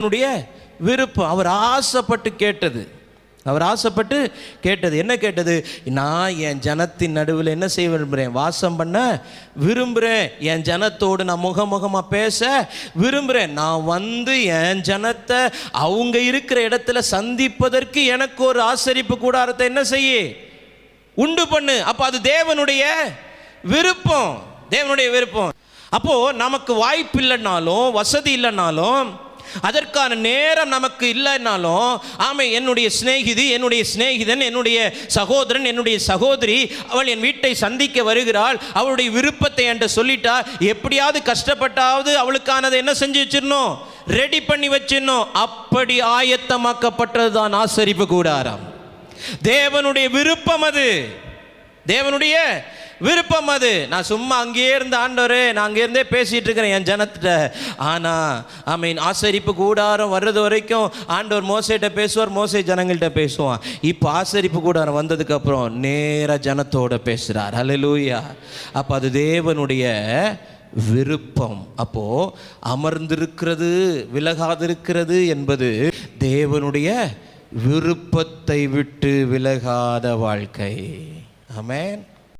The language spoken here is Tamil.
தேவனுடைய விருப்பம் அவர் ஆசைப்பட்டு கேட்டது. அவர் ஆசைப்பட்டு கேட்டது. என்ன கேட்டது? நான் என் ஜனத்தின் நடுவில் என்ன செய்ய விரும்புகிறேன்? வாசம் பண்ண விரும்புகிறேன். என் ஜனத்தோடு நான் முகமுகமாக பேச விரும்புகிறேன். நான் வந்து என் ஜனத்தை அவங்க இருக்கிற இடத்துல சந்திப்பதற்கு எனக்கு ஒரு ஆசரிப்பு கூடாரத்தை என்ன செய்ய? உண்டு பண்ணு. அப்போ அது தேவனுடைய விருப்பம். தேவனுடைய விருப்பம். அப்போது நமக்கு வாய்ப்பு இல்லைன்னாலும் வசதி இல்லைன்னாலும் அதற்கான நேரம் நமக்கு இல்லைனாலும் ஆமை என்னுடைய சிநேகிதி என்னுடைய சிநேகிதன் என்னுடைய சகோதரன் என்னுடைய சகோதரி அவள் என் வீட்டை சந்திக்க வருகிறாள் அவளுடைய விருப்பத்தை என்று சொல்லிட்டா எப்படியாவது கஷ்டப்பட்டாவது அவளுக்கானதை என்ன செஞ்சு வச்சிடணும்? ரெடி பண்ணி வச்சிடணும். அப்படி ஆயத்தமாக்கப்பட்டது தான் ஆசரிப்பு கூடாரம். தேவனுடைய விருப்பம் அது. தேவனுடைய விருப்பம் அது. நான் சும்மா அங்கேயே இருந்த ஆண்டவரே நான் அங்கே இருந்தே பேசிட்டு இருக்கிறேன் என் ஜனத்திட்ட. ஆனா ஐ மீன் ஆசரிப்பு கூடாரம் வர்றது வரைக்கும் ஆண்டவர் மோசைகிட்ட பேசுவார் மோசை ஜனங்கள்கிட்ட பேசுவான். இப்போ ஆசரிப்பு கூடாரம் வந்ததுக்கு அப்புறம் நேரா ஜனத்தோட பேசுறார். அலலூயா அப்போ அது தேவனுடைய விருப்பம். அப்போ அமர்ந்திருக்கிறது விலகாதிருக்கிறது என்பது தேவனுடைய விருப்பத்தை விட்டு விலகாத வாழ்க்கை. Amen.